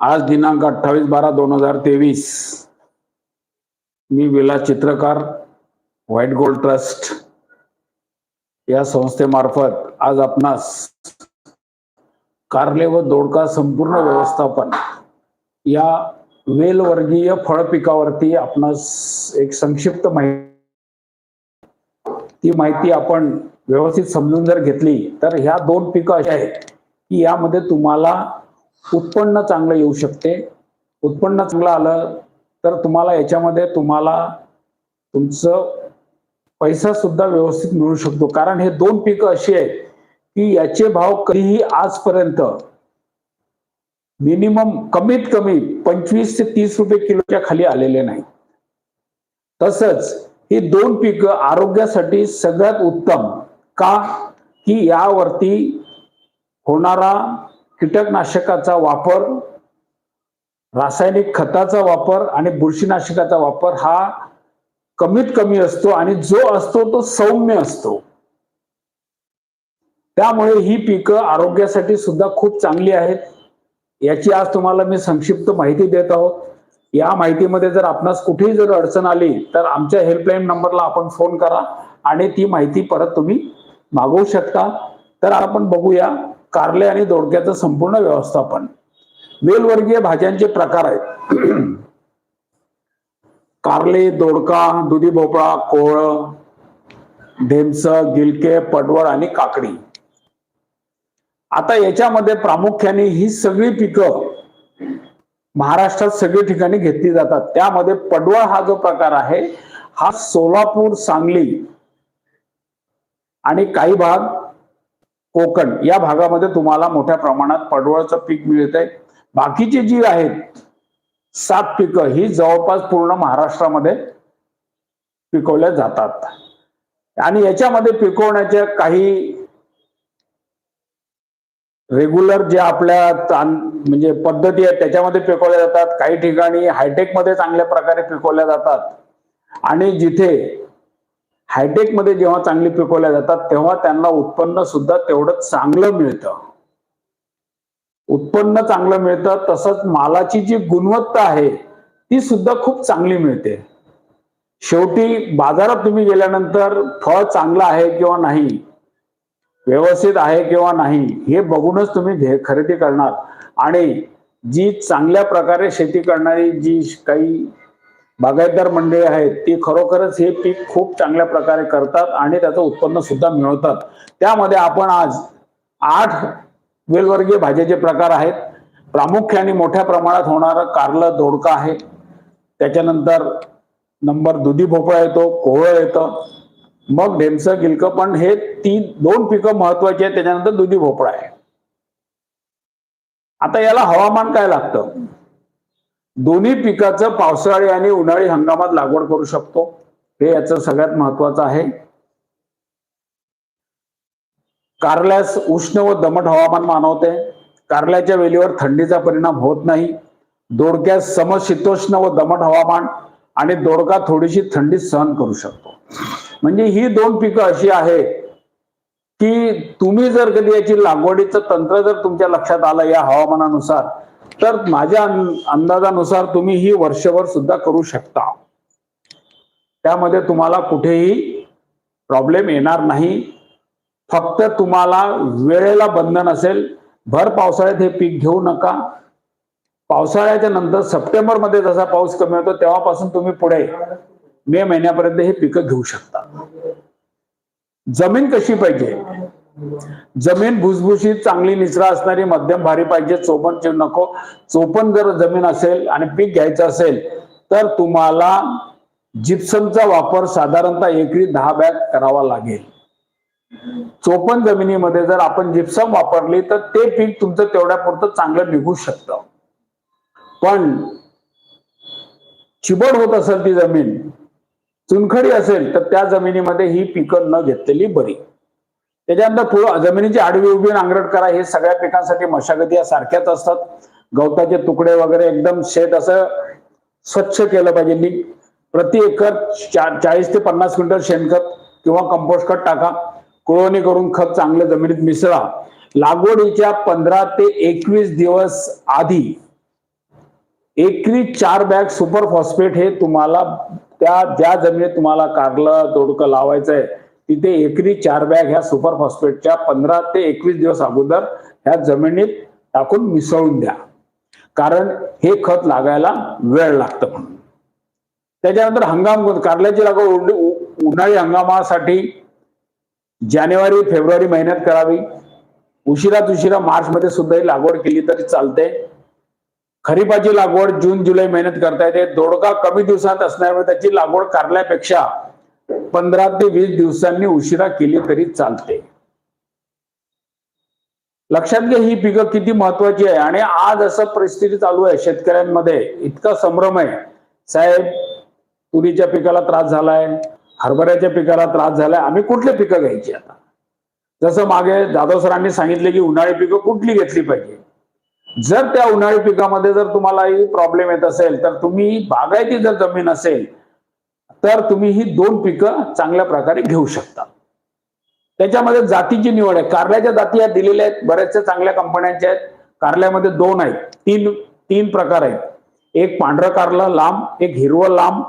आज दिनांक अठ्ठावीस बारा दोन हजार तेवीस. मी विलास चित्रकार व्हाईट गोल्ड ट्रस्ट या संस्थेमार्फत आज आपणास कारले व दोडका संपूर्ण व्यवस्थापन या वेलवर्गीय फळ पिकावरती आपणास एक संक्षिप्त माहिती ती माहिती आपण व्यवस्थित समजून जर घेतली तर ह्या दोन पिकं अशी आहेत की यामध्ये तुम्हाला उत्पन्न चांगलं येऊ शकते. उत्पन्न चांगलं आलं तर तुम्हाला याच्यामध्ये तुम्हाला तुमचं पैसा सुद्धा व्यवस्थित मिळू शकतो. कारण हे दोन पिकं अशी आहेत की याचे भाव कधीही आजपर्यंत मिनिमम कमीत कमी पंचवीस ते तीस रुपये किलोच्या खाली आलेले नाही. तसंच ही दोन पिकं आरोग्यासाठी सगळ्यात उत्तम का? की यावरती होणारा कीटकनाशकाचा वापर रासायनिक खताचा वापर आणि बुरशीनाशकाचा वापर हा कमीत कमी असतो आणि जो असतो तो सौम्य असतो. त्यामुळे ही पिकं आरोग्यासाठी सुद्धा खूप चांगली आहेत. याची आज तुम्हाला मी संक्षिप्त माहिती देत आहोत. या माहितीमध्ये जर आपणास कुठेही जर अडचण आली तर आमच्या हेल्पलाईन नंबरला आपण फोन करा आणि ती माहिती परत तुम्ही मागवू शकता. तर आपण बघूया कारले आणि दोडक्याचं संपूर्ण व्यवस्थापन. वेलवर्गीय भाज्यांचे प्रकार आहेत. कारले दोडका दुधी भोपळा कोहळ ढेमस गिलके पडवळ आणि काकडी. आता याच्यामध्ये प्रामुख्याने ही सगळी पिकं महाराष्ट्रात सगळी ठिकाणी घेतली जातात. त्यामध्ये पडवळ हा जो प्रकार आहे हा सोलापूर सांगली आणि काही भाग कोकण या भागामध्ये तुम्हाला मोठ्या प्रमाणात पडवळचं पीक मिळत आहे बाकीची जी आहेत सात पिकं ही जवळपास पूर्ण महाराष्ट्रामध्ये पिकवल्या जातात. आणि याच्यामध्ये पिकवण्याच्या काही रेग्युलर जे आपल्या म्हणजे पद्धती आहेत त्याच्यामध्ये पिकवल्या जातात. काही ठिकाणी हायटेकमध्ये चांगल्या प्रकारे पिकवल्या जातात. आणि जिथे हायटेकमध्ये जेव्हा चांगली पिकवल्या जातात तेव्हा त्यांना उत्पन्न सुद्धा तेवढं चांगलं मिळतं. उत्पन्न चांगलं मिळतं तसंच मालाची जी गुणवत्ता आहे ती सुद्धा खूप चांगली मिळते. शेवटी बाजारात तुम्ही गेल्यानंतर फळ चांगलं आहे किंवा नाही व्यवस्थित आहे किंवा नाही हे बघूनच तुम्ही घे खरेदी करणार. आणि जी चांगल्या प्रकारे शेती करणारी जी काही बागायतदार मंडळी आहेत ती खरोखरच हे पीक खूप चांगल्या प्रकारे करतात आणि त्याचं उत्पन्न सुद्धा मिळवतात. त्यामध्ये आपण आज आठ वेलवर्गीय भाज्याचे प्रकार आहेत. प्रामुख्याने मोठ्या प्रमाणात होणारं कारलं दोडका आहे. त्याच्यानंतर नंबर दुधी भोपळा येतो कोहळ येतं. मग ढेमसं गिलकं पण हे तीन दोन पिकं महत्वाची आहेत. त्याच्यानंतर दुधी भोपळा आहे. आता याला हवामान काय लागतं? दोन्ही पिकाचं पावसाळी आणि उन्हाळी हंगामात लागवड करू शकतो. हे याचं सगळ्यात महत्वाचं आहे. कारल्यास उष्ण व दमट हवामान मानवते. कारल्याच्या वेलीवर थंडीचा परिणाम होत नाही. दोडक्यास समशीतोष्ण व दमट हवामान आणि दोडका थोडीशी थंडी सहन करू शकतो. म्हणजे ही दोन पिकं अशी आहेत की तुम्ही जर कधी याची लागवडीचं तंत्र जर तुमच्या लक्षात आलं या हवामानानुसार तर माझ्या अंदाजानुसार तुम्ही ही वर्षभर सुद्धा करू शकता. त्यामध्ये तुम्हाला कुठेही प्रॉब्लेम येणार नाही. फक्त तुम्हाला वेळेला बंधन असेल. भर पावसाळ्यात हे पीक घेऊ नका. पावसाळ्याच्या नंतर सप्टेंबरमध्ये जसा पाऊस कमी होतो तेव्हापासून तुम्ही पुढे मे महिन्यापर्यंत हे पिकं घेऊ शकता. जमीन कशी पाहिजे? जमीन भुसभुशीत चांगली निचरा असणारी मध्यम भारी पाहिजे चोपन नको. चोपन जर जमीन असेल आणि पीक घ्यायचं असेल तर तुम्हाला जिप्समचा वापर साधारणतः एकरी दहा बॅग करावा लागेल. चोपन जमिनीमध्ये जर आपण जिप्सम वापरली तर ते पीक तुमचं तेवढ्यापुरतं चांगलं निघू शकतं. पण चिबड होत असेल ती जमीन चुनखडी असेल तर त्या जमिनीमध्ये ही पिकं न घेतलेली बरी. त्याच्यानंतर पुढं जमिनीची आडवी उभी नांगरट करा. हे सगळ्या पिकांसाठी मशागती या सारख्याच असतात. गवताचे तुकडे वगैरे एकदम शेत असं स्वच्छ केलं पाहिजे. नी प्रति एकर चाळीस ते पन्नास क्विंटल शेणखत किंवा कंपोस्ट खत टाका. कुळवणी करून खत चांगलं जमिनीत मिसळा. लागवडीच्या पंधरा ते एकवीस दिवस आधी एकरी चार बॅग सुपर फॉस्फेट हे तुम्हाला त्या ज्या जमिनीत तुम्हाला कारलं दोडकं लावायचं आहे तिथे एकरी चार बॅग ह्या सुपर फॉस्फेटच्या पंधरा ते एकवीस दिवस अगोदर ह्या जमिनीत टाकून मिसळून द्या. कारण हे खत लागायला वेळ लागतं म्हणून. त्याच्यानंतर हंगाम कारल्याची लागवड उन्हाळी- हंगामासाठी जानेवारी फेब्रुवारी महिन्यात करावी. उशिरात उशिरा मार्च मध्ये सुद्धा ही लागवड केली तरी चालते. खरीपाची लागवड जून जुलै महिन्यात करता येते. दोडका कमी दिवसात असल्यामुळे त्याची लागवड कारल्यापेक्षा पंधरा ते वीस दिवसांनी उशिरा केली तरी चालते. लक्षात घ्या ही पिकं किती महत्वाची आहे. आणि आज असं परिस्थिती चालू आहे शेतकऱ्यांमध्ये इतका संभ्रम आहे. साहेब तुरीच्या पिकाला त्रास झालाय हरभऱ्याच्या पिकाला त्रास झालाय. आम्ही कुठले पिकं घ्यायची आता? जसं मागे जाधव सरांनी सांगितले की उन्हाळी पिकं कुठली घेतली पाहिजे? जर त्या उन्हाळी पिकामध्ये जर तुम्हाला प्रॉब्लेम येत असेल तर तुम्ही बागायती जर जमीन असेल तर तुम्ही ही दोन पिकं चांगल्या प्रकारे घेऊ शकता. त्याच्यामध्ये जातीची निवड आहे. कारल्याच्या जाती या दिलेल्या आहेत. बऱ्याचशा चांगल्या कंपन्यांच्या आहेत. कारल्यामध्ये दोन आहेत. तीन तीन प्रकार आहेत. एक पांढरं कारलं लांब एक हिरवं लांब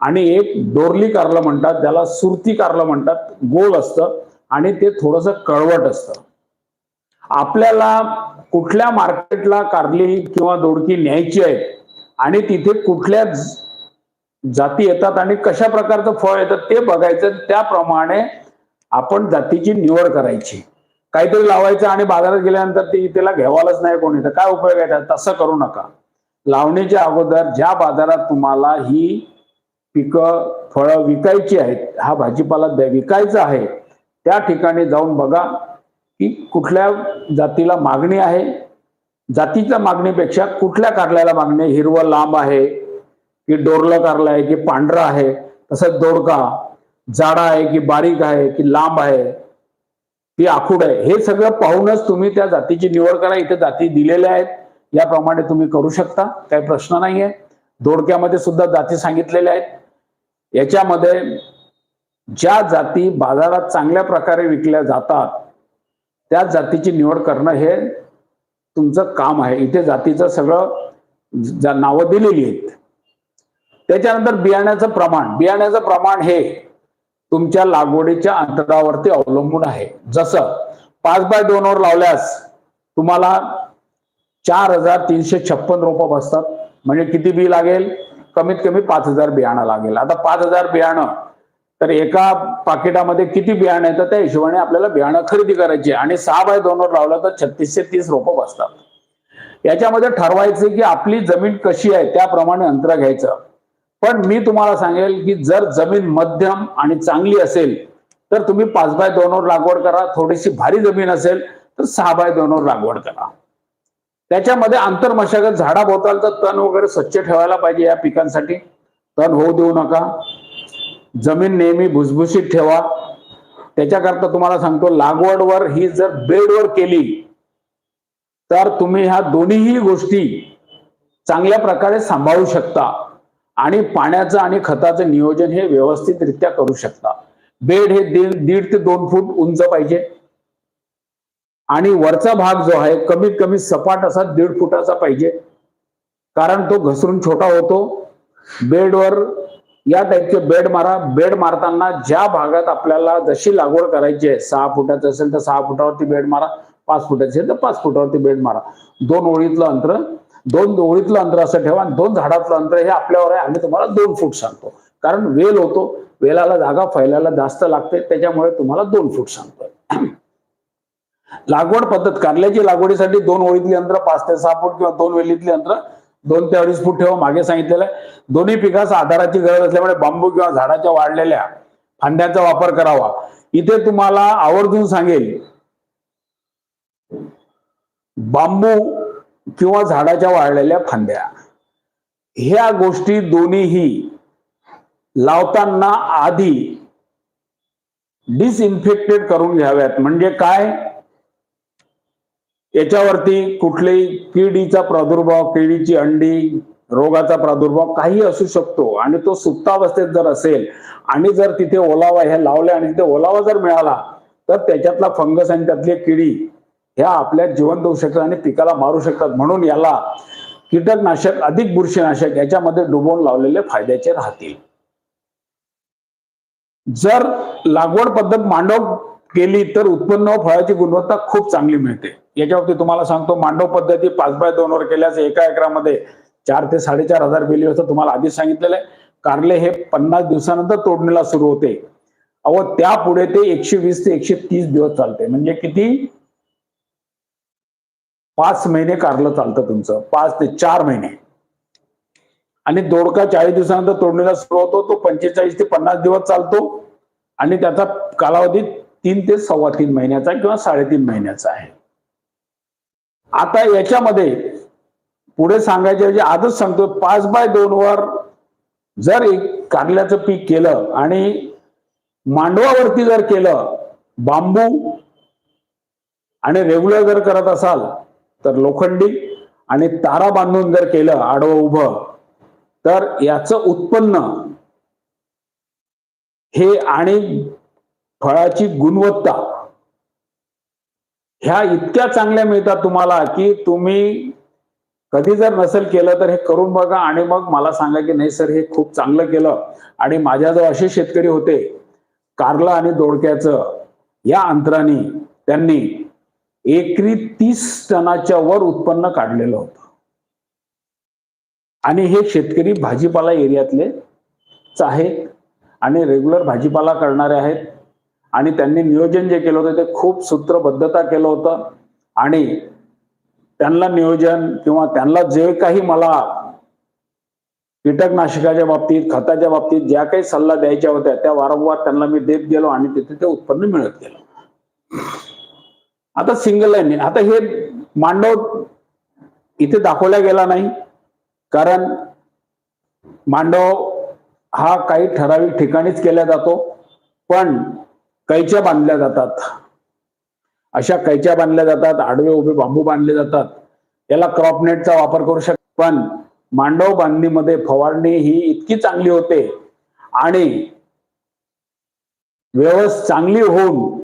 आणि एक डोरली कारलं म्हणतात. त्याला सुरती कारलं म्हणतात. गोल असतं आणि ते थोडस कळवट असतं. आपल्याला कुठल्या मार्केटला कारली किंवा दोडकी न्यायची आहे आणि तिथे कुठल्या जाती येतात आणि कशा प्रकारचं फळ येतं ते बघायचं त्याप्रमाणे आपण जातीची निवड करायची. काहीतरी लावायचं आणि बाजारात गेल्यानंतर ते त्याला घ्यावालाच नाही कोणी. तर काय उपयोग आहे तसं करू नका. लावणीच्या अगोदर ज्या बाजारात तुम्हाला ही पिकं फळं विकायची आहेत हा भाजीपाला विकायचा आहे त्या ठिकाणी जाऊन बघा की कुठल्या जातीला मागणी आहे. जातीच्या मागणीपेक्षा कुठल्या काढल्याला मागणी हिरवं लांब आहे. की डोरलं कारलं आहे की पांढरं आहे तसंच दोडका जाडा आहे की बारीक आहे की लांब आहे की आखूड आहे हे सगळं पाहूनच तुम्ही त्या जातीची निवड करा. इथे जाती दिलेल्या आहेत याप्रमाणे तुम्ही करू शकता काही प्रश्न नाहीये. दोडक्यामध्ये सुद्धा जाती सांगितलेल्या आहेत. याच्यामध्ये ज्या जाती बाजारात चांगल्या प्रकारे विकल्या जातात त्या जातीची निवड करणं हे तुमचं काम आहे. इथे जातीचं सगळं जा नावं दिलेली आहेत त्याच्यानंतर बियाण्याचं प्रमाण बियाण्याचं प्रमाण हे तुमच्या लागवडीच्या अंतरावरती अवलंबून आहे. जसं पाच बाय दोन वर लावल्यास तुम्हाला चार हजार तीनशे छप्पन रोपं बसतात. म्हणजे किती बी लागेल? कमीत कमी पाच हजार बियाणं लागेल. आता पाच हजार बियाणं तर एका पाकिटामध्ये किती बियाणं येतं? त्या हिशोबाने आपल्याला बियाणं खरेदी करायची आणि सहा बाय दोन वर लावलं तर छत्तीसशे तीस रोपं बसतात. याच्यामध्ये ठरवायचं की आपली जमीन कशी आहे त्याप्रमाणे अंतर घ्यायचं. पण मी तुम्हाला सांगेल की जर जमीन मध्यम आणि चांगली असेल तर तुम्ही पाच बाय दोनवर लागवड करा. थोडीशी भारी जमीन असेल तर सहा बाय दोनवर लागवड करा. त्याच्यामध्ये आंतर मशागत झाडाभोवतालचं तण वगैरे स्वच्छ ठेवायला पाहिजे या पिकांसाठी. तण होऊ देऊ नका. जमीन नेहमी भुसभुशीत ठेवा. त्याच्याकरता तुम्हाला सांगतो लागवडवर ही जर बेडवर केली तर तुम्ही ह्या दोन्हीही गोष्टी चांगल्या प्रकारे सांभाळू शकता. आणि पाण्याचं आणि खताचं नियोजन हे व्यवस्थितरित्या करू शकता. बेड हे दीड दीड ते दोन फूट उंच पाहिजे. आणि वरचा भाग जो आहे कमीत कमी सपाट असा दीड फुटाचा पाहिजे. कारण तो घसरून छोटा होतो. बेडवर या टाईपचे बेड मारा. बेड मारताना ज्या भागात आपल्याला जशी लागवड करायची आहे सहा फुटाचं असेल तर सहा फुटावरती बेड मारा पाच फुटाचे असेल तर पाच फुटावरती बेड मारा. दोन ओळीतलं अंतर दोन ओळीतलं अंतर असं ठेवा आणि दोन झाडातलं अंतर हे आपल्यावर आहे. आम्ही तुम्हाला दोन फूट सांगतो. कारण वेल होतो. वेलाला जागा फैलायला जास्त लागते. त्याच्यामुळे तुम्हाला दोन फूट सांगतोय. लागवड पद्धत. कारल्याची लागवडीसाठी दोन ओळीतली अंतर पाच ते सहा फूट किंवा दोन वेलीतली अंतर दोन ते अडीच फूट ठेवा मागे सांगितलेलं आहे. दोन्ही पिकास आधाराची गरज असल्यामुळे बांबू किंवा झाडाच्या वाढलेल्या फांद्याचा वापर करावा. इथे तुम्हाला आवर्जून सांगेल. बांबू किंवा झाडाच्या वाळलेल्या फांद्या. ह्या गोष्टी दोन्हीही लावताना आधी डिसइन्फेक्टेड करून घ्याव्यात. म्हणजे काय? याच्यावरती कुठलेही किडीचा प्रादुर्भाव किडीची अंडी रोगाचा प्रादुर्भाव काही असू शकतो. आणि तो सुप्तावस्थेत जर असेल आणि जर तिथे ओलावा ह्या लावल्या आणि तिथे ओलावा जर मिळाला तर त्याच्यातला फंगस आणि त्यातली किडी ह्या आपल्या जिवंत होऊ शकतात आणि पिकाला मारू शकतात. म्हणून याला कीटकनाशक अधिक बुरशीनाशक याच्यामध्ये डुबवून लावलेले फायद्याचे राहतील. जर लागवड पद्धत मांडव केली तर उत्पन्न व फळाची गुणवत्ता खूप चांगली मिळते. याच्यावरती तुम्हाला सांगतो मांडव पद्धती पाच बाय दोन वर केल्यास एका एकरामध्ये चार ते साडेचार हजार बेली असं तुम्हाला आधीच सांगितलेलं आहे. कारले हे पन्नास दिवसानंतर तोडणीला सुरू होते. अहो त्यापुढे ते एकशे वीस ते एकशे तीस दिवस चालते. म्हणजे किती? पाच महिने कारलं चालतं तुमचं. पाच ते चार महिने. आणि दोडका चाळीस दिवसानंतर तोडणीला सुरू होतो तो पंचेचाळीस ते पन्नास दिवस चालतो. आणि त्याचा कालावधी तीन ते सव्वा तीन महिन्याचा किंवा साडेतीन महिन्याचा आहे. आता याच्यामध्ये पुढे सांगायचे म्हणजे आजच सांगतो पाच बाय दोन वर जर एक कारल्याचं पीक केलं आणि मांडवावरती जर केलं बांबू आणि रेग्युलर जर करत असाल तर लोखंडी आणि तारा बांधून जर केलं आडवं उभं तर याचं उत्पन्न हे आणि फळाची गुणवत्ता ह्या इतक्या चांगल्या मिळतात तुम्हाला की तुम्ही कधी जर नसेल केलं तर हे करून बघा आणि मग मला सांगा की नाही सर हे खूप चांगलं केलं आणि माझ्याजवळ असे शेतकरी होते कारलं आणि दोडक्याचं या अंतराने त्यांनी एकरी तीस टनाच्या वर उत्पन्न काढलेलं होतं. आणि हे शेतकरी भाजीपाला एरियातलेच आहेत आणि रेग्युलर भाजीपाला करणारे आहेत. आणि त्यांनी नियोजन जे केलं होतं ते खूप सूत्रबद्धता केलं होतं. आणि त्यांना नियोजन किंवा त्यांना जे काही मला कीटकनाशकाच्या बाबतीत खताच्या बाबतीत ज्या काही सल्ला द्यायच्या होत्या त्या वारंवार त्यांना मी देत गेलो आणि तिथे ते उत्पन्न मिळत गेलं. आता सिंगल लाईन आता हे मांडव इथे दाखवला गेला नाही. कारण मांडव हा काही ठराविक ठिकाणीच केला जातो. पण कैच्या बांधल्या जातात. अशा कैच्या बांधल्या जातात. आडवे उभे बांबू बांधले जातात. याला क्रॉप नेटचा वापर करू शक पण मांडव बांधणीमध्ये फवारणी ही इतकी चांगली होते. आणि व्यवस्थ चांगली होऊन